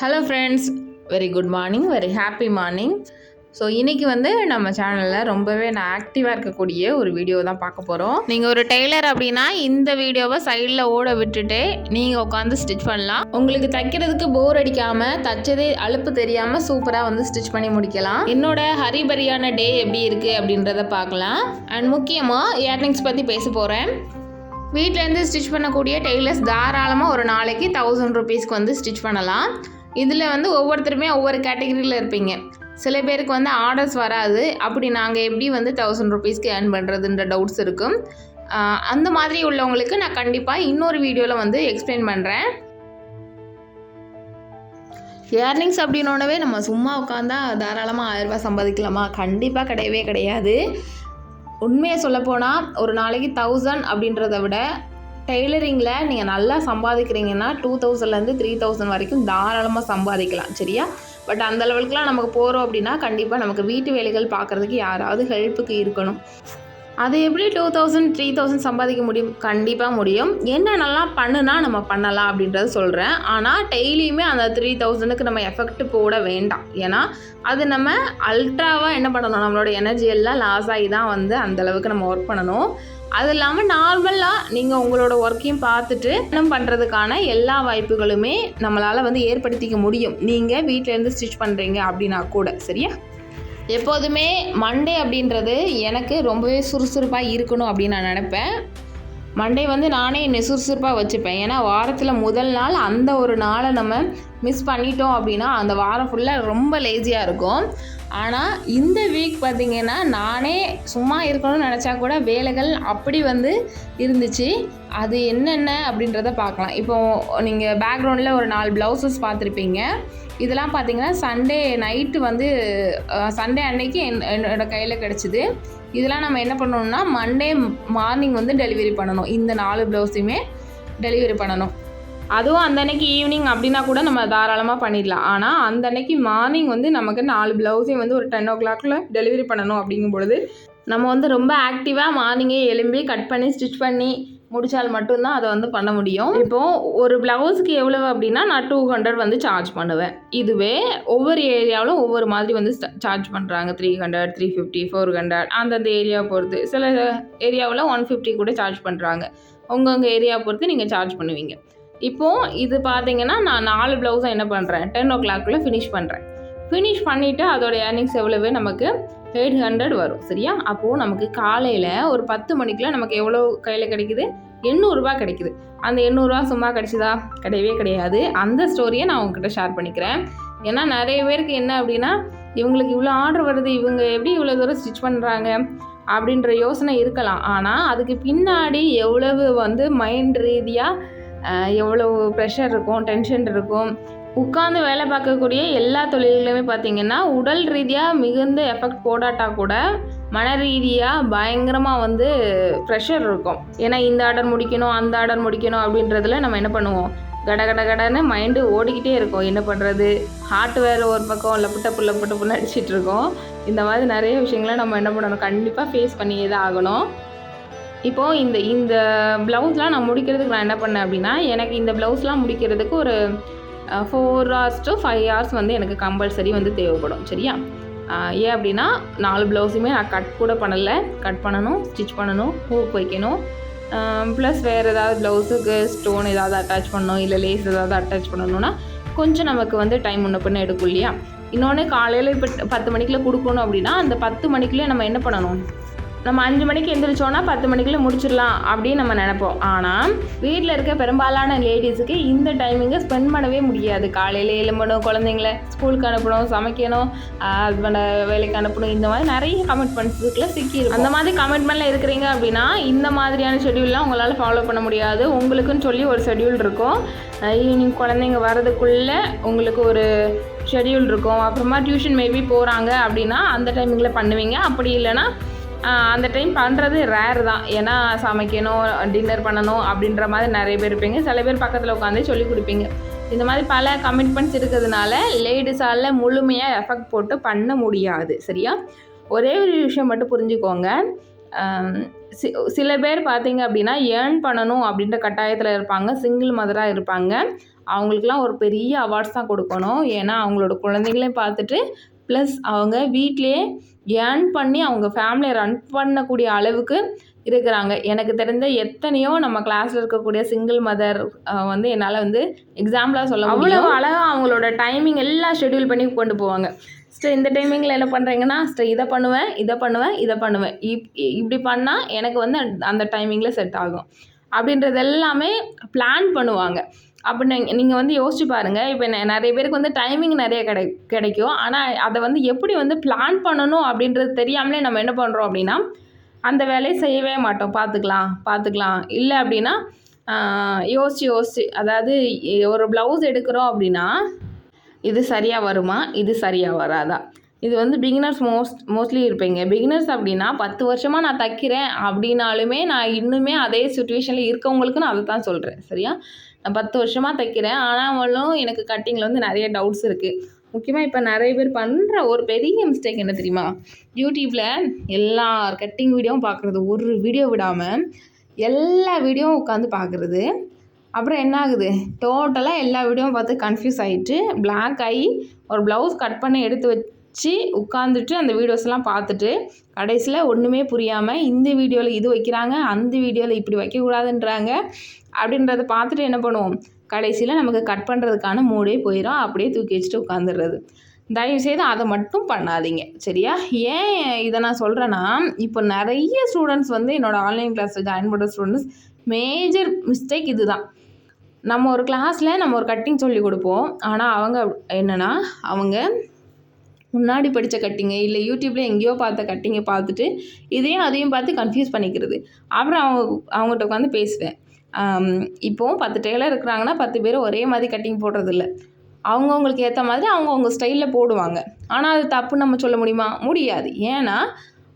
Hello friends very good morning very happy morning so இன்றைக்கி வந்து நம்ம சேனலில் ரொம்பவே நான் ஆக்டிவாக இருக்கக்கூடிய ஒரு வீடியோ தான் பார்க்க போகிறோம் நீங்கள் ஒரு டெய்லர் அப்படின்னா இந்த வீடியோவை சைடில் ஓட விட்டுட்டு நீங்கள் உட்காந்து ஸ்டிச் பண்ணலாம். உங்களுக்கு தைக்கிறதுக்கு போர் அடிக்காமல் தச்சதே அலுப்பு தெரியாமல் சூப்பராக வந்து ஸ்டிச் பண்ணி முடிக்கலாம். என்னோட ஹரிபரியான டே எப்படி இருக்குது அப்படின்றத பார்க்கலாம். அண்ட் முக்கியமாக இயர்னிங்ஸ் பற்றி பேச போகிறேன் வீட்டிலேருந்து ஸ்டிச் பண்ணக்கூடிய டெய்லர்ஸ் தாராளமாக ஒரு நாளைக்கு தௌசண்ட் ருபீஸ்க்கு வந்து ஸ்டிச் பண்ணலாம். இதில் வந்து ஒவ்வொருத்தருமே ஒவ்வொரு கேட்டகரியில் இருப்பீங்க. சில பேருக்கு வந்து ஆர்டர்ஸ் வராது. அப்படி நாங்கள் எப்படி வந்து தௌசண்ட் ருபீஸ்க்கு ஏர்ன் பண்ணுறதுன்ற டவுட்ஸ் இருக்கும். அந்த மாதிரி உள்ளவங்களுக்கு நான் கண்டிப்பாக இன்னொரு வீடியோவில் வந்து எக்ஸ்பிளைன் பண்ணுறேன் ஏர்னிங்ஸ் அப்படின்னோடவே நம்ம சும்மா உட்காந்தா தாராளமாக ஆயிரரூபா சம்பாதிக்கலாமா? கண்டிப்பாக கிடையவே கிடையாது. உண்மையை சொல்லப்போனால் ஒரு நாளைக்கு தௌசண்ட் அப்படின்றத விட டெய்லரிங்கில் நீங்கள் நல்லா சம்பாதிக்கிறீங்கன்னா டூ தௌசண்ட்லேருந்து த்ரீ தௌசண்ட் வரைக்கும் தாராளமாக சம்பாதிக்கலாம் சரியா? பட் அந்த லெவலுக்குலாம் நமக்கு போகிறோம் அப்படின்னா கண்டிப்பாக நமக்கு வீட்டு வேலைகள் பார்க்குறதுக்கு யாராவது ஹெல்ப்புக்கு இருக்கணும். அது எப்படி டூ தௌசண்ட் த்ரீ தௌசண்ட் சம்பாதிக்க முடியும்? கண்டிப்பாக முடியும். என்னென்னலாம் பண்ணுனா நம்ம பண்ணலாம் அப்படின்றத சொல்கிறேன் ஆனால் டெய்லியுமே அந்த த்ரீ தௌசண்டுக்கு நம்ம எஃபெக்ட் போட வேண்டாம். ஏன்னா அது நம்ம அல்ட்ராவாக என்ன பண்ணணும்? நம்மளோட எனர்ஜி எல்லாம் லாஸ் ஆகி தான் வந்து அந்தளவுக்கு நம்ம ஒர்க் பண்ணணும். அது இல்லாமல் நார்மலாக நீங்கள் உங்களோட ஒர்க்கையும் பார்த்துட்டு இன்னும் பண்ணுறதுக்கான எல்லா வாய்ப்புகளுமே நம்மளால் வந்து ஏற்படுத்திக்க முடியும். நீங்கள் வீட்டிலேருந்து ஸ்டிச் பண்ணுறீங்க அப்படின்னா கூட. சரியா? எப்போதுமே மண்டே அப்படின்றது எனக்கு ரொம்பவே சுறுசுறுப்பாக இருக்கணும் அப்படின்னு நான் நினப்பேன். மண்டே வந்து நானே என்னை சுறுசுறுப்பாக வச்சுப்பேன். ஏன்னா வாரத்தில் முதல் நாள் அந்த ஒரு நாளை நம்ம மிஸ் பண்ணிட்டோம் அப்படின்னா அந்த வாரம் ஃபுல்லாக ரொம்ப லேசியாக இருக்கும். ஆனால் இந்த வீக் பார்த்திங்கன்னா நானே சும்மா இருக்கணும்னு நினச்சா கூட வேலைகள் அப்படி வந்து இருந்துச்சு. அது என்னென்ன அப்படின்றத பார்க்கலாம் இப்போ நீங்கள் பேக்ரவுண்டில் ஒரு நாலு ப்ளவுசஸ் பார்த்துருப்பீங்க. இதெல்லாம் பார்த்தீங்கன்னா சண்டே நைட்டு வந்து சண்டே அன்னைக்கு என் என்னோடய கையில் கிடச்சிது. இதெல்லாம் நம்ம என்ன பண்ணணும்னா மண்டே மார்னிங் வந்து டெலிவரி பண்ணணும். இந்த நாலு ப்ளவுஸையுமே டெலிவரி பண்ணணும். அதுவும் அந்த அன்னைக்கு ஈவினிங் அப்படின்னா கூட நம்ம தாராளமாக பண்ணிடலாம். ஆனால் அந்த அன்னைக்கு மார்னிங் வந்து நமக்கு நாலு ப்ளவுஸையும் வந்து ஒரு டென் ஓ கிளாக்கில் டெலிவரி பண்ணணும் அப்படிங்கும் பொழுது நம்ம வந்து ரொம்ப ஆக்டிவாக மார்னிங்கே எழும்பி கட் பண்ணி ஸ்டிச் பண்ணி முடித்தால் மட்டும்தான் அதை வந்து பண்ண முடியும். இப்போது ஒரு ப்ளவுஸுக்கு எவ்வளவு அப்படின்னா நான் டூ ஹண்ட்ரட் வந்து சார்ஜ் பண்ணுவேன். இதுவே ஒவ்வொரு ஏரியாவிலும் ஒவ்வொரு மாதிரி வந்து சார்ஜ் பண்ணுறாங்க three hundred three fifty four hundred அந்தந்த ஏரியாவை பொறுத்து. சில ஏரியாவில் ஒன் ஃபிஃப்டி கூட சார்ஜ் பண்ணுறாங்க உங்கவுங்க ஏரியாவை பொறுத்து நீங்கள் சார்ஜ் பண்ணுவீங்க. இப்போது இது பார்த்தீங்கன்னா நான் நாலு ப்ளவுஸை என்ன பண்ணுறேன் டென் ஓ கிளாக்குள்ளே ஃபினிஷ் பண்ணுறேன் ஃபினிஷ் பண்ணிவிட்டு அதோட ஏர்னிங்ஸ் எவ்வளவு? நமக்கு எயிட் ஹண்ட்ரட் வரும். சரியா? அப்போது நமக்கு காலையில் ஒரு பத்து மணிக்குலாம் நமக்கு எவ்வளோ கையில் கிடைக்குது? எண்ணூறுரூவா கிடைக்குது. அந்த எண்ணூறுரூவா சும்மா கிடைச்சிதா? கிடையவே கிடையாது. அந்த ஸ்டோரியை நான் உங்ககிட்ட ஷேர் பண்ணிக்கிறேன். ஏன்னா நிறைய பேருக்கு என்ன அப்படின்னா இவங்களுக்கு இவ்வளோ ஆர்டர் வருது இவங்க எப்படி இவ்வளோ தூரம் ஸ்டிச் பண்ணுறாங்க அப்படின்ற யோசனை இருக்கலாம். ஆனால் அதுக்கு பின்னாடி எவ்வளவு வந்து மைண்ட் ரீதியாக எவ்வளோ ப்ரெஷர் இருக்கும் டென்ஷன் இருக்கும். உட்காந்து வேலை பார்க்கக்கூடிய எல்லா தொழில்களுமே பார்த்திங்கன்னா உடல் ரீதியாக மிகுந்த எஃபெக்ட் போடாட்டா கூட மன ரீதியாக பயங்கரமாக வந்து ப்ரெஷர் இருக்கும். ஏன்னா இந்த ஆர்டர் முடிக்கணும் அந்த ஆர்டர் முடிக்கணும் அப்படின்றதுல நம்ம என்ன பண்ணுவோம்? கட கட கடன்னு மைண்டு ஓடிக்கிட்டே இருக்கும். என்ன பண்ணுறது ஹார்ட்வேர் ஒரு பக்கம் லப்பு டப்பு புட்ட டப்புன்னு இருக்கோம். இந்த மாதிரி நிறைய விஷயங்களை நம்ம என்ன பண்ணணும்? கண்டிப்பாக ஃபேஸ் பண்ணியே தான் ஆகணும். இப்போது இந்த இந்த ப்ளவுஸ்லாம் நான் முடிக்கிறதுக்கு நான் என்ன பண்ணேன் அப்படின்னா எனக்கு இந்த ப்ளவுஸ்லாம் முடிக்கிறதுக்கு ஒரு four hours to five hours வந்து எனக்கு கம்பல்சரி வந்து தேவைப்படும். சரியா? ஏன் அப்படின்னா நாலு ப்ளவுஸுமே நான் கட் கூட பண்ணலை. கட் பண்ணணும் ஸ்டிச் பண்ணணும் ஹூக் வைக்கணும். ப்ளஸ் வேறு ஏதாவது ப்ளவுஸுக்கு ஸ்டோன் ஏதாவது அட்டாச் பண்ணணும் இல்லை லேஸ் ஏதாவது அட்டாச் பண்ணணும்னா கொஞ்சம் நமக்கு வந்து டைம் முன்ன பின்ன எடுக்கும் இல்லையா? இன்னொன்று காலையில் இப்போ பத்து மணிக்குள்ளே கொடுக்கணும் அப்படின்னா அந்த பத்து மணிக்குள்ளே நம்ம என்ன பண்ணணும்? நம்ம அஞ்சு மணிக்கு எந்திரிச்சோன்னா பத்து மணிக்குள்ளே முடிச்சிடலாம் அப்படின்னு நம்ம நினைப்போம். ஆனால் வீட்டில் இருக்க பெரும்பாலான லேடிஸுக்கு இந்த டைமிங்கை ஸ்பெண்ட் பண்ணவே முடியாது. காலையில் எழும்பணும் குழந்தைங்கள ஸ்கூலுக்கு அனுப்பணும் சமைக்கணும் ஹஸ்பண்டை வேலைக்கு அனுப்பணும் இந்த மாதிரி நிறைய கமிட்மெண்ட்ஸுக்குள்ள சிக்கிடும் அந்த மாதிரி கமிட்மெண்ட்டில் இருக்கிறீங்க அப்படின்னா இந்த மாதிரியான ஷெடியூல்லாம் உங்களால் ஃபாலோ பண்ண முடியாது. உங்களுக்குன்னு சொல்லி ஒரு ஷெடியூல் இருக்கும். ஈவினிங் குழந்தைங்க வர்றதுக்குள்ளே உங்களுக்கு ஒரு ஷெடியூல் இருக்கும். அப்புறமா டியூஷன் மேபி போகிறாங்க அப்படின்னா அந்த டைமிங்கில் பண்ணுவீங்க. அப்படி இல்லைன்னா அந்த டைம் பண்ணுறது ரேர் தான். ஏன்னா சமைக்கணும் டின்னர் பண்ணணும் அப்படின்ற மாதிரி நிறைய பேர் இருப்பீங்க. சில பேர் பக்கத்தில் உட்காந்து சொல்லி கொடுப்பீங்க. இந்த மாதிரி பல கமிட்மெண்ட்ஸ் இருக்கிறதுனால லேடிஸால் முழுமையாக எஃபெக்ட் போட்டு பண்ண முடியாது. சரியா? ஒரே ஒரு விஷயம் மட்டும் புரிஞ்சுக்கோங்க. சி- சில பேர் பார்த்தீங்க அப்படின்னா ஏர்ன் பண்ணணும் அப்படின்ற கட்டாயத்தில் இருப்பாங்க. சிங்கிள் மதராக இருப்பாங்க. அவங்களுக்குலாம் ஒரு பெரிய அவார்ட்ஸ் தான் கொடுக்கணும். ஏன்னா அவங்களோட குழந்தைங்களையும் பார்த்துட்டு ப்ளஸ் அவங்க வீட்டிலேயே ஏர்ன் பண்ணி அவங்க ஃபேமிலியை ரன் பண்ணக்கூடிய அளவுக்கு இருக்கிறாங்க. எனக்கு தெரிந்த எத்தனையோ நம்ம கிளாஸில் இருக்கக்கூடிய சிங்கிள் மதர் வந்து என்னால் வந்து எக்ஸாம்பிளாக சொல்ல அவ்வளோ அழகாக அவங்களோட டைமிங் எல்லாம் ஷெட்யூல் பண்ணி கொண்டு போவாங்க. ஸோ இந்த டைமிங்கில் என்ன பண்ணுறீங்கன்னா ஸோ இதை பண்ணுவேன் இதை பண்ணுவேன் இதை பண்ணுவேன். இப் இப்படி பண்ணால் எனக்கு வந்து அந்த- அந்த டைமிங்கில் செட் ஆகும். அப்படின்றது எல்லாமே பிளான் பண்ணுவாங்க. அப்போ நீங்கள் நீங்கள் வந்து யோசிச்சு பாருங்கள் இப்போ நிறைய பேருக்கு வந்து டைமிங் நிறைய கிடை கிடைக்கும். ஆனால் அதை வந்து எப்படி வந்து பிளான் பண்ணணும் அப்படின்றது தெரியாமலே நம்ம என்ன பண்ணுறோம் அப்படின்னா அந்த வேலையை செய்யவே மாட்டோம். பார்த்துக்கலாம் பார்த்துக்கலாம் இல்லை அப்படின்னா யோசிச்சு யோசிச்சு. அதாவது ஒரு ப்ளவுஸ் எடுக்கிறோம் அப்படின்னா இது சரியாக வருமா? இது சரியாக வராதா? இது வந்து பிகினர்ஸ் மோஸ்ட் மோஸ்ட்லி இருப்பீங்க. பிகினர்ஸ் அப்படின்னா பத்து வருஷமாக நான் தைக்கிறேன் அப்படின்னாலுமே நான் இன்னுமே அதே சுச்சுவேஷனில் இருக்கவங்களுக்கு நான் அதை தான் சொல்கிறேன் சரியா? நான் பத்து வருஷமாக தைக்கிறேன். ஆனாலும் எனக்கு கட்டிங்கில் வந்து நிறைய டவுட்ஸ் இருக்குது முக்கியமாக இப்போ நிறைய பேர் பண்ணுற ஒரு பெரிய மிஸ்டேக் என்ன தெரியுமா? யூடியூப்பில் எல்லா கட்டிங் வீடியோவும் பார்க்குறது ஒரு வீடியோ விடாமல் எல்லா வீடியோவும் உட்காந்து பார்க்குறது அப்புறம் என்ன ஆகுது? டோட்டலாக எல்லா வீடியோவும் பார்த்து கன்ஃபியூஸ் ஆகிட்டு பிளாக் ஆகி ஒரு ப்ளவுஸ் கட் பண்ணி எடுத்து வச்சு உட்காந்துட்டு அந்த வீடியோஸ்லாம் பார்த்துட்டு கடைசியில் ஒன்றுமே புரியாமல் இந்த வீடியோவில் இது வைக்கிறாங்க அந்த வீடியோவில் இப்படி வைக்கக்கூடாதுன்றாங்க. அப்படின்றத பார்த்துட்டு என்ன பண்ணுவோம்? கடைசியில் நமக்கு கட் பண்ணுறதுக்கான மூடே போயிடும் அப்படியே தூக்கி வச்சுட்டு உட்காந்துடுறது தயவுசெய்து அதை மட்டும் பண்ணாதீங்க. சரியா? ஏன் இதை நான் சொல்கிறேன்னா இப்போ நிறைய ஸ்டூடெண்ட்ஸ் வந்து என்னோடய ஆன்லைன் கிளாஸில் ஜாயின் பண்ணுற ஸ்டூடெண்ட்ஸ் மேஜர் மிஸ்டேக் இதுதான். நம்ம ஒரு கிளாஸில் நம்ம ஒரு கட்டிங் சொல்லி கொடுப்போம். ஆனால் அவங்க என்னென்னா அவங்க முன்னாடி படித்த கட்டிங்கு இல்லை யூடியூப்பில் எங்கேயோ பார்த்த கட்டிங்கை பார்த்துட்டு இதையும் அதையும் பார்த்து கன்ஃபியூஸ் பண்ணிக்கிறது. அப்புறம் அவங்க அவங்ககிட்ட உட்காந்து பேசுவேன். இப்போவும் பத்து டெய்லர் இருக்கிறாங்கன்னா பத்து பேர் ஒரே மாதிரி கட்டிங் போடுறதில்ல. அவங்கவுங்களுக்கு ஏற்ற மாதிரி அவங்கவுங்க ஸ்டைலில் போடுவாங்க. ஆனால் அது தப்பு நம்ம சொல்ல முடியுமா? முடியாது. ஏன்னா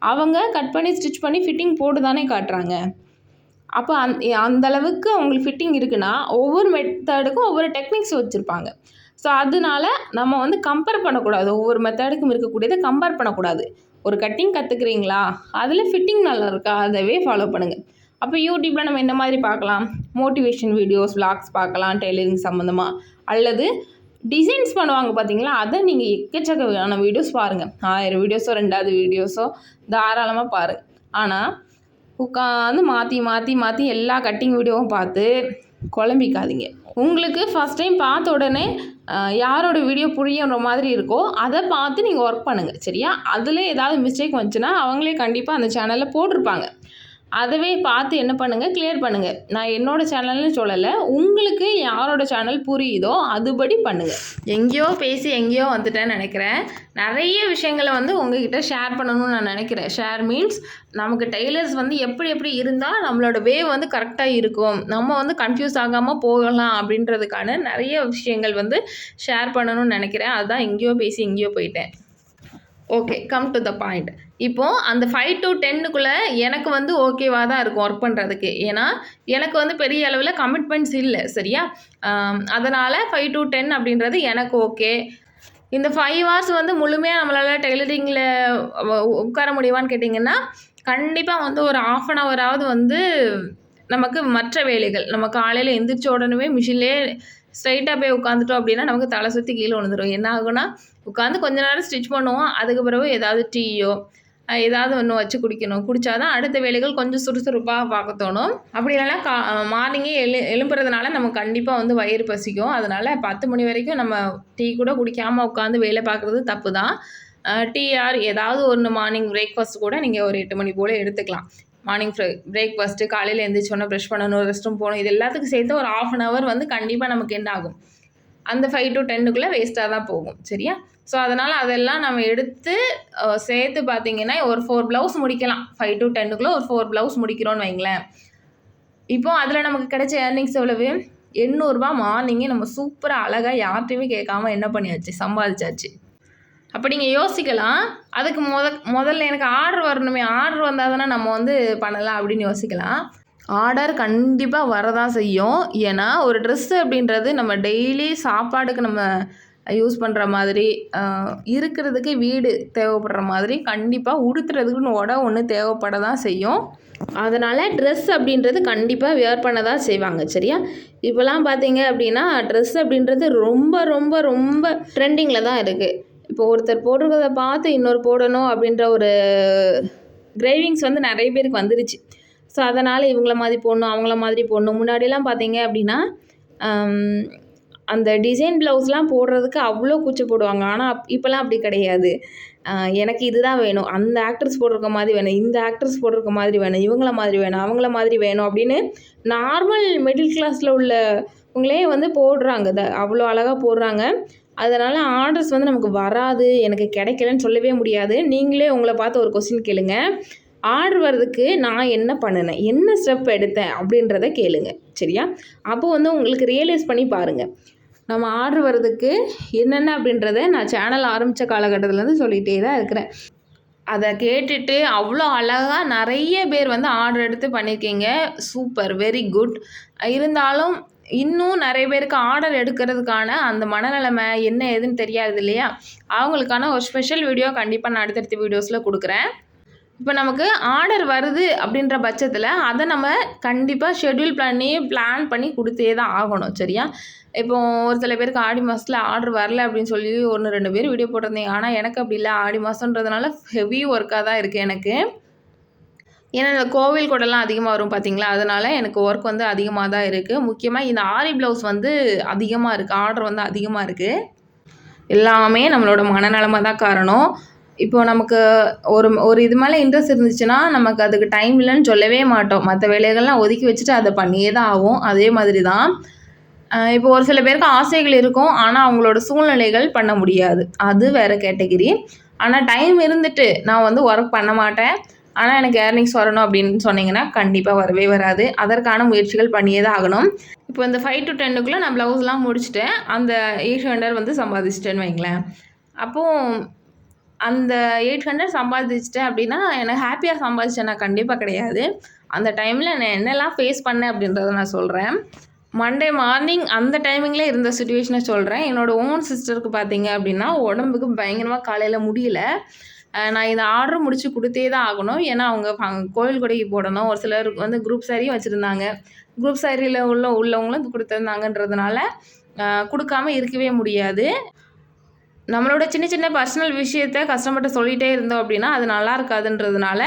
அவங்க கட் பண்ணி ஸ்டிச் பண்ணி ஃபிட்டிங் போட்டு தானே காட்டுறாங்க. அப்போ அந் அந்தளவுக்கு அவங்களுக்கு ஃபிட்டிங் இருக்குன்னா ஒவ்வொரு மெத்தடுக்கும் ஒவ்வொரு டெக்னிக்ஸ் வச்சுருப்பாங்க. ஸோ அதனால நம்ம வந்து கம்பேர் பண்ணக்கூடாது. ஒவ்வொரு மெத்தடுக்கும் இருக்கக்கூடியதை கம்பேர் பண்ணக்கூடாது. ஒரு கட்டிங் கற்றுக்குறீங்களா அதில் ஃபிட்டிங் நல்லா இருக்கா? அதவே ஃபாலோ பண்ணுங்கள் அப்போ யூடியூப்பில் நம்ம என்ன மாதிரி பார்க்கலாம்? மோட்டிவேஷன் வீடியோஸ் விளாக்ஸ் பார்க்கலாம் டெய்லரிங் சம்மந்தமாக அல்லது டிசைன்ஸ் பண்ணுவாங்க பார்த்தீங்களா அதை நீங்கள் எக்கச்சக்கமான வீடியோஸ் பாருங்கள் ஆயிரம் வீடியோஸோ ரெண்டாவது வீடியோஸோ தாராளமாக பாருங்கள் ஆனால் உட்காந்து மாற்றி மாற்றி மாற்றி எல்லா கட்டிங் வீடியோவும் பார்த்து குழம்பிக்காதீங்க. உங்களுக்கு ஃபஸ்ட் டைம் பார்த்த உடனே யாரோட வீடியோ புரியுற மாதிரி இருக்கோ அதை பார்த்து நீங்கள் ஒர்க் பண்ணுங்கள் சரியா? அதில் ஏதாவது மிஸ்டேக் வந்துச்சுன்னா அவங்களே கண்டிப்பாக அந்த சேனலில் போட்டிருப்பாங்க. அதவே பார்த்து என்ன பண்ணுங்கள் கிளியர் பண்ணுங்கள் நான் என்னோடய சேனல்னு சொல்லலை. உங்களுக்கு யாரோட சேனல் புரியுதோ அதுபடி பண்ணுங்கள் எங்கேயோ பேசி எங்கேயோ வந்துட்டேன்னு நினைக்கிறேன். நிறைய விஷயங்களை வந்து உங்ககிட்ட ஷேர் பண்ணணும்னு நான் நினைக்கிறேன். ஷேர் மீன்ஸ் நமக்கு டெய்லர்ஸ் வந்து எப்படி எப்படி இருந்தால் நம்மளோட வே வந்து கரெக்டாக இருக்கும். நம்ம வந்து கன்ஃபியூஸ் ஆகாமல் போகலாம் அப்படின்றதுக்கான நிறைய விஷயங்கள் வந்து ஷேர் பண்ணணும்னு நினைக்கிறேன். அதுதான் எங்கேயோ பேசி எங்கேயோ போயிட்டேன். Okay come to the point இப்போது அந்த ஃபைவ் டு டென்னுக்குள்ளே எனக்கு வந்து ஓகேவாக தான் இருக்கும் ஒர்க் பண்ணுறதுக்கு ஏன்னா எனக்கு வந்து பெரிய அளவில் கமிட்மெண்ட்ஸ் இல்லை சரியா? அதனால் ஃபைவ் டு டென் அப்படின்றது எனக்கு ஓகே இந்த ஃபைவ் ஹவர்ஸ் வந்து முழுமையாக நம்மளால் டெய்லரிங்கில் உட்கார முடியுமான்னு கேட்டிங்கன்னா கண்டிப்பாக வந்து ஒரு ஆஃப் அன் ஹவராவது வந்து நமக்கு மற்ற வேலைகள் நம்ம காலையில் எந்திரிச்ச உடனே மிஷின்லேயே ஸ்ட்ரைட்டாக போய் உட்காந்துட்டோம் அப்படின்னா நமக்கு தலை சுற்றி கீழே விழுந்துடும் என்ன ஆகும்னா உட்காந்து கொஞ்ச நேரம் ஸ்டிச் பண்ணுவோம். அதுக்கு பிறகு ஏதாவது டீயோ ஏதாவது ஒன்று வச்சு குடிக்கணும். குடித்தாதான் அடுத்த வேலைகள் கொஞ்சம் சுறுசுறுப்பாக பார்க்க தோணும். அப்படி இல்லைன்னா கா மார்னிங்கே எழு எழும்புறதுனால நம்ம கண்டிப்பாக வந்து வயிறு பசிக்கும். அதனால் பத்து மணி வரைக்கும் நம்ம டீ கூட குடிக்காமல் உட்காந்து வேலை பார்க்குறது தப்பு தான் டீ ஆர் ஏதாவது ஒன்று மார்னிங் பிரேக்ஃபாஸ்ட் கூட நீங்கள் ஒரு எட்டு மணி போல் எடுத்துக்கலாம். மார்னிங் பிரேக்ஃபாஸ்ட்டு காலையில் எழுந்திரிச்சோன்னே ப்ரெஷ் பண்ணணும் ரெஸ்ட் ரூம் போகணும் இது எல்லாத்துக்கும் சேர்த்து ஒரு ஆஃப் அன் ஹவர் வந்து கண்டிப்பாக நமக்கு என்ன ஆகும். அந்த ஃபைவ் டு டென்னுக்குள்ளே வேஸ்ட்டாக தான் போகும் சரியா? ஸோ அதனால் அதெல்லாம் நம்ம எடுத்து சேர்த்து பார்த்தீங்கன்னா ஒரு ஃபோர் ப்ளவுஸ் முடிக்கலாம். ஃபைவ் டு டென்னுக்குள்ளே ஒரு ஃபோர் ப்ளவுஸ் முடிக்கிறோன்னு வைங்களேன். இப்போ அதில் நமக்கு கிடைச்ச ஏர்னிங்ஸ் எவ்வளவு? எண்ணூறுரூபா மார்னிங்கே நம்ம சூப்பராக அழகாக யார்கிட்டையுமே கேட்காம என்ன பண்ணியாச்சு? சம்பாதிச்சாச்சு. அப்போ நீங்கள் யோசிக்கலாம். அதுக்கு முத முதல்ல எனக்கு ஆர்டர் வரணுமே ஆர்டர் வந்தால் தானே நம்ம வந்து பண்ணலாம் அப்படின்னு யோசிக்கலாம். ஆர்டர் கண்டிப்பாக வரதான் செய்யும். ஏன்னா ஒரு ட்ரெஸ்ஸு அப்படின்றது நம்ம டெய்லி சாப்பாடுக்கு நம்ம யூஸ் பண்ணுற மாதிரி இருக்கிறதுக்கு வீடு தேவைப்படுற மாதிரி கண்டிப்பாக உடுத்துறதுக்குன்னு உட ஒன்று தேவைப்பட தான் செய்யும். அதனால் ட்ரெஸ் அப்படின்றது கண்டிப்பாக வியர் பண்ண தான் செய்வாங்க சரியா? இப்போலாம் பார்த்தீங்க அப்படின்னா ட்ரெஸ் அப்படின்றது ரொம்ப ரொம்ப ரொம்ப ட்ரெண்டிங்கில் தான் இருக்குது இப்போ ஒருத்தர் போட்டிருக்கிறத பார்த்து இன்னொரு போடணும் அப்படின்ற ஒரு கிரேவிங்ஸ் வந்து நிறைய பேருக்கு வந்துருச்சு. ஸோ அதனால் இவங்கள மாதிரி போடணும் அவங்கள மாதிரி போடணும். முன்னாடிலாம் பார்த்தீங்க அப்படின்னா அந்த டிசைன் ப்ளவுஸ்லாம் போடுறதுக்கு அவ்வளோ கூச்சப்படுவாங்க ஆனால் அப் இப்போலாம் அப்படி கிடையாது. எனக்கு இதுதான் வேணும். அந்த ஆக்ட்ரஸ் போட்டிருக்க மாதிரி வேணும். இந்த ஆக்ட்ரஸ் போட்டிருக்க மாதிரி வேணும். இவங்கள மாதிரி வேணும். அவங்கள மாதிரி வேணும் அப்படின்னு நார்மல் மிடில் கிளாஸில் உள்ளவங்களே வந்து போடுறாங்க. த அவ்வளோ அழகாக போடுறாங்க. அதனால் ஆர்டர்ஸ் வந்து நமக்கு வராது எனக்கு கிடைக்கலன்னு சொல்லவே முடியாது. நீங்களே உங்களை பார்த்து ஒரு கொஸ்டின் கேளுங்க. ஆர்டர் வர்றதுக்கு நான் என்ன பண்ணினேன்? என்ன ஸ்டெப் எடுத்தேன்? அப்படின்றத கேளுங்க. சரியா? அப்போ வந்து உங்களுக்கு ரியலைஸ் பண்ணி பாருங்கள் நம்ம ஆர்டர் வர்றதுக்கு என்னென்ன அப்படின்றத நான் சேனல் ஆரம்பித்த காலகட்டத்துலேருந்து சொல்லிகிட்டே தான் இருக்கிறேன். அதை கேட்டுட்டு அவ்வளோ அழகாக நிறைய பேர் வந்து ஆர்டர் எடுத்து பண்ணியிருக்கீங்க. சூப்பர் வெரி குட் இருந்தாலும் இன்னும் நிறைய பேருக்கு ஆர்டர் எடுக்கிறதுக்கான அந்த மனநிலைமை என்ன ஏதுன்னு தெரியாது இல்லையா? அவங்களுக்கான ஒரு ஸ்பெஷல் வீடியோ கண்டிப்பாக நான் அடுத்தடுத்த வீடியோஸில் கொடுக்குறேன். இப்போ நமக்கு ஆர்டர் வருது அப்படின்ற பட்சத்தில் அதை நம்ம கண்டிப்பாக ஷெட்யூல் பண்ணி பிளான் பண்ணி கொடுத்தே தான் ஆகணும் சரியா? இப்போ ஒரு சில பேருக்கு ஆடி மாதத்தில் ஆர்டர் வரல அப்படின்னு சொல்லி ஒன்று ரெண்டு பேர் வீடியோ போட்டிருந்தீங்க. ஆனால் எனக்கு அப்படி இல்லை. ஆடி மாதன்றதுனால ஹெவி ஒர்க்காக தான் இருக்குது எனக்கு. ஏன்னா இந்த கோவில் கூடலாம் அதிகமாக வரும் பார்த்தீங்களா அதனால் எனக்கு ஒர்க் வந்து அதிகமாக தான் இருக்குது முக்கியமாக இந்த ஆரி ப்ளவுஸ் வந்து அதிகமாக இருக்குது ஆர்டர் வந்து அதிகமாக இருக்குது எல்லாமே நம்மளோட மனநலமாக தான் காரணம். இப்போ நமக்கு ஒரு ஒரு இது மேலே இன்ட்ரெஸ்ட் இருந்துச்சுன்னா நமக்கு அதுக்கு டைம் இல்லைன்னு சொல்லவே மாட்டோம். மற்ற வேலைகள்லாம் ஒதுக்கி வச்சுட்டு அதை பண்ணியே தான் ஆகும் அதே மாதிரி தான் இப்போ ஒரு சில பேருக்கு ஆசைகள் இருக்கும். ஆனால் அவங்களோட சூழ்நிலைகள் பண்ண முடியாது. அது வேறு கேட்டகிரி ஆனால் டைம் இருந்துட்டு நான் வந்து ஒர்க் பண்ண மாட்டேன். ஆனால் எனக்கு ஏர்னிங்ஸ் வரணும் அப்படின்னு சொன்னீங்கன்னா கண்டிப்பாக வரவே வராது. அதற்கான முயற்சிகள் பண்ணியே தான் ஆகணும். இப்போ இந்த ஃபைவ் டு டென்னுக்குள்ளே நான் ப்ளவுஸ்லாம் முடிச்சுட்டேன். அந்த எயிட் ஹண்ட்ரட் வந்து சம்பாதிச்சிட்டேன்னு வைங்களேன். அப்போது அந்த எயிட் ஹண்ட்ரட் சம்பாதிச்சிட்டேன் அப்படின்னா எனக்கு ஹாப்பியாக சம்பாதிச்சேன் நான் கண்டிப்பாக கிடையாது. அந்த டைமில் நான் என்னெல்லாம் ஃபேஸ் பண்ணேன் அப்படின்றத நான் சொல்கிறேன் மண்டே மார்னிங் அந்த டைமிங்கில் இருந்த சுச்சுவேஷனை சொல்கிறேன் என்னோடய ஓன் சிஸ்டருக்கு பார்த்தீங்க அப்படின்னா உடம்புக்கு பயங்கரமாக காலையில் முடியல. நான் இந்த ஆர்டர் முடிச்சு கொடுத்தே தான் ஆகணும். ஏன்னா அவங்க கோயில் கொடைக்கு போடணும். ஒரு சிலர் வந்து குரூப் சாரியும் வச்சுருந்தாங்க. குரூப் சாரியில் உள்ள உள்ளவங்களும் இது கொடுத்துருந்தாங்கன்றதுனால கொடுக்காம இருக்கவே முடியாது. நம்மளோட சின்ன சின்ன பர்சனல் விஷயத்த கஸ்டமர்கிட்ட சொல்லிகிட்டே இருந்தோம் அப்படின்னா அது நல்லா இருக்காதுன்றதுனால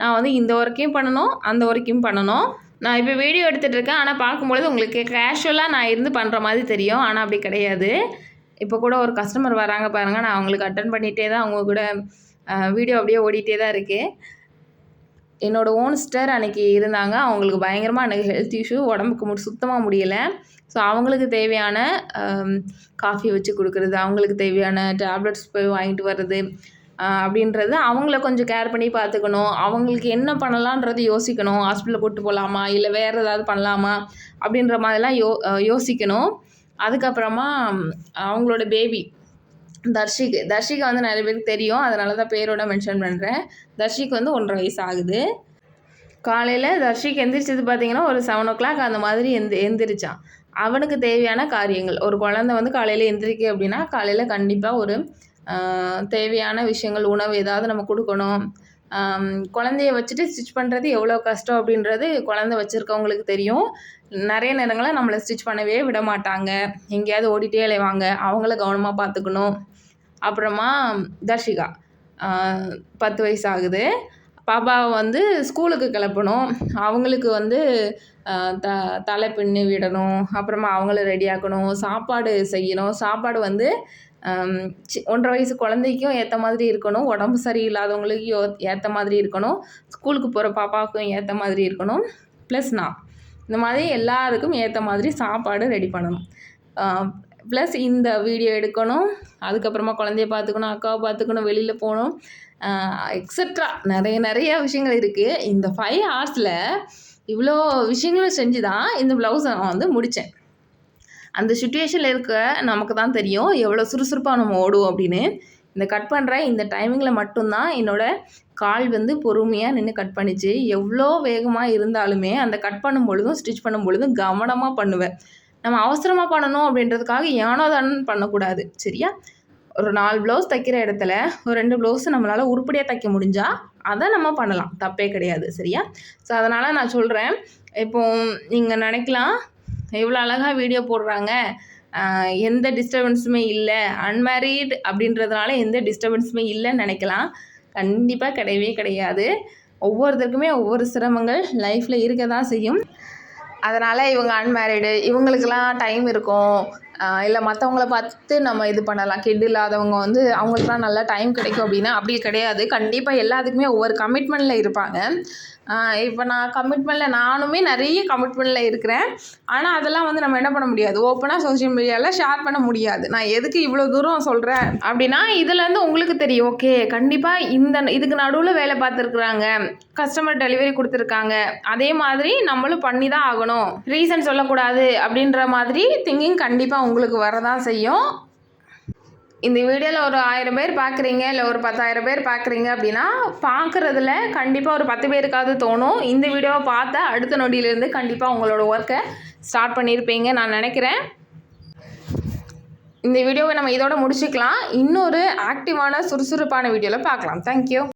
நான் வந்து இந்த ஒர்க்கையும் பண்ணணும் அந்த ஒர்க்கையும் பண்ணணும். நான் இப்போ வீடியோ எடுத்துகிட்டு இருக்கேன். ஆனால் பார்க்கும்பொழுது உங்களுக்கு கேஷுவலாக நான் இருந்து பண்ணுற மாதிரி தெரியும். ஆனால் அப்படி கிடையாது. இப்போ கூட ஒரு கஸ்டமர் வராங்க பாருங்கள் நான் அவங்களுக்கு அட்டன் பண்ணிகிட்டே தான் அவங்க கூட வீடியோ அப்படியே ஓடிட்டே தான் இருக்குது என்னோட ஓன் சிஸ்டர் அன்னைக்கு இருந்தாங்க. அவங்களுக்கு பயங்கரமாக எனக்கு ஹெல்த் இஷ்யூ உடம்புக்கு முடி சுத்தமாக முடியலை. ஸோ அவங்களுக்கு தேவையான காஃபி வச்சு கொடுக்குறது அவங்களுக்கு தேவையான டேப்லெட்ஸ் போய் வாங்கிட்டு வர்றது அப்படின்றது அவங்கள கொஞ்சம் கேர் பண்ணி பார்த்துக்கணும். அவங்களுக்கு என்ன பண்ணலான்றது யோசிக்கணும். ஹாஸ்பிட்டலில் கூப்பிட்டு போகலாமா இல்லை வேறு ஏதாவது பண்ணலாமா? அப்படின்ற மாதிரிலாம் யோ யோசிக்கணும். அதுக்கப்புறமா அவங்களோட பேபி தர்ஷிக்கு தர்ஷிகா வந்து நிறைய பேருக்கு தெரியும். அதனால தான் பேரோட மென்ஷன் பண்ணுறேன் தர்ஷிக்கு வந்து ஒன்றரை வயசு ஆகுது காலையில் தர்ஷிக்கு எந்திரிச்சது பார்த்தீங்கன்னா ஒரு செவன் ஓ கிளாக் அந்த மாதிரி எந்த எந்திரிச்சான். அவனுக்கு தேவையான காரியங்கள். ஒரு குழந்தை வந்து காலையில் எந்திரிக்கு அப்படின்னா காலையில் கண்டிப்பாக ஒரு தேவையான விஷயங்கள் உணவு ஏதாவது நம்ம கொடுக்கணும். குழந்தைய வச்சுட்டு ஸ்டிச் பண்ணுறது எவ்வளோ கஷ்டம் அப்படின்றது குழந்தை வச்சுருக்கவங்களுக்கு தெரியும். நிறைய நேரங்களில் நம்மளை ஸ்டிச் பண்ணவே விட மாட்டாங்க. எங்கேயாவது ஓடிட்டே அலைவாங்க அவங்கள கவனமாக பார்த்துக்கணும். அப்புறமா தர்ஷிகா. பத்து வயசு ஆகுது பாப்பாவை வந்து ஸ்கூலுக்கு கிளப்பணும். அவங்களுக்கு வந்து த தலை பின்னி விடணும். அப்புறமா அவங்கள ரெடி ஆக்கணும். சாப்பாடு செய்யணும். சாப்பாடு வந்து சி ஒன்றரை வயசு குழந்தைக்கும் ஏற்ற மாதிரி இருக்கணும். உடம்பு சரியில்லாதவங்களுக்கு யோ ஏற்ற மாதிரி இருக்கணும். ஸ்கூலுக்கு போகிற பாப்பாவுக்கும் ஏற்ற மாதிரி இருக்கணும். ப்ளஸ் நான். இந்த மாதிரி எல்லாருக்கும் ஏற்ற மாதிரி சாப்பாடு ரெடி பண்ணணும். ப்ளஸ் இந்த வீடியோ எடுக்கணும். அதுக்கப்புறமா குழந்தைய பார்த்துக்கணும் அக்காவை பார்த்துக்கணும் வெளியில் போகணும். எக்ஸட்ரா நிறைய நிறைய விஷயங்கள் இருக்குது இந்த ஃபைவ் ஹார்ஸில் இவ்வளோ விஷயங்களும் செஞ்சு தான் இந்த ப்ளவுஸை நான் வந்து முடித்தேன் அந்த சுச்சுவேஷனில் இருக்க நமக்கு தான் தெரியும். எவ்வளோ சுறுசுறுப்பாக நம்ம ஓடுவோம் அப்படின்னு. இந்த கட் பண்ணுற இந்த டைமிங்கில் மட்டும்தான் என்னோட கால் வந்து பொறுமையாக நின்று கட் பண்ணிச்சு. எவ்வளோ வேகமாக இருந்தாலுமே அந்த கட் பண்ணும் பொழுதும் ஸ்டிச் பண்ணும் பொழுதும் கவனமாக பண்ணுவேன். நம்ம அவசரமாக பண்ணணும் அப்படின்றதுக்காக ஏனோ பண்ணக்கூடாது. சரியா? ஒரு நாலு ப்ளவுஸ் தைக்கிற இடத்துல ஒரு ரெண்டு ப்ளவுஸ் நம்மளால் உருப்படியாக தைக்க முடிஞ்சால் அதை நம்ம பண்ணலாம். தப்பே கிடையாது. சரியா? ஸோ அதனால் நான் சொல்கிறேன் இப்போ நீங்கள் நினைக்கலாம் இவ்வளோ அழகாக வீடியோ போடுறாங்க. எந்த டிஸ்டர்பன்ஸுமே இல்லை. அன்மேரீட் அப்படின்றதுனால எந்த டிஸ்டர்பன்ஸுமே இல்லைன்னு நினைக்கலாம். கண்டிப்பாக கிடையவே கிடையாது. ஒவ்வொருத்தருக்குமே ஒவ்வொரு சிரமங்கள் லைஃப்பில் இருக்க தான் செய்யும். அதனால் இவங்க அன்மேரிடு இவங்களுக்கெல்லாம் டைம் இருக்கும். இல்லை மற்றவங்கள பார்த்து நம்ம இது பண்ணலாம். கிட் இல்லாதவங்க வந்து அவங்களுக்குலாம் நல்லா டைம் கிடைக்கும் அப்படின்னா அப்படி கிடையாது. கண்டிப்பாக எல்லாத்துக்குமே ஒவ்வொரு கமிட்மெண்ட்டில் இருப்பாங்க. இப்போ நான் கமிட்மெண்ட்டில் நானுமே நிறைய கமிட்மெண்ட்டில் இருக்கிறேன். ஆனால் அதெல்லாம் வந்து நம்ம என்ன பண்ண முடியாது? ஓப்பனாக சோஷியல் மீடியாவில் ஷேர் பண்ண முடியாது. நான் எதுக்கு இவ்வளோ தூரம் சொல்கிறேன் அப்படின்னா இதுலேருந்து உங்களுக்கு தெரியும். ஓகே கண்டிப்பாக இந்த இதுக்கு நடுவில் வேலை பார்த்துருக்குறாங்க. கஸ்டமர் டெலிவரி கொடுத்துருக்காங்க. அதே மாதிரி நம்மளும் பண்ணி தான் ஆகணும். ரீசன் சொல்லக்கூடாது அப்படின்ற மாதிரி திங்கிங் கண்டிப்பாக உங்களுக்கு வரதான் செய்யும். இந்த வீடியோவில் ஒரு ஆயிரம் பேர் பார்க்குறீங்க இல்லை ஒரு பத்தாயிரம் பேர் பார்க்குறீங்க அப்படின்னா பார்க்குறதுல கண்டிப்பாக ஒரு பத்து பேருக்காவது தோணும். இந்த வீடியோவை பார்த்த அடுத்த நொடியிலேருந்து கண்டிப்பாக உங்களோட ஒர்க்கை ஸ்டார்ட் பண்ணியிருப்பீங்க நான் நினைக்கிறேன். இந்த வீடியோவை நம்ம இதோட முடிச்சுக்கலாம். இன்னொரு ஆக்டிவான சுறுசுறுப்பான வீடியோவில் பார்க்கலாம். தேங்க்யூ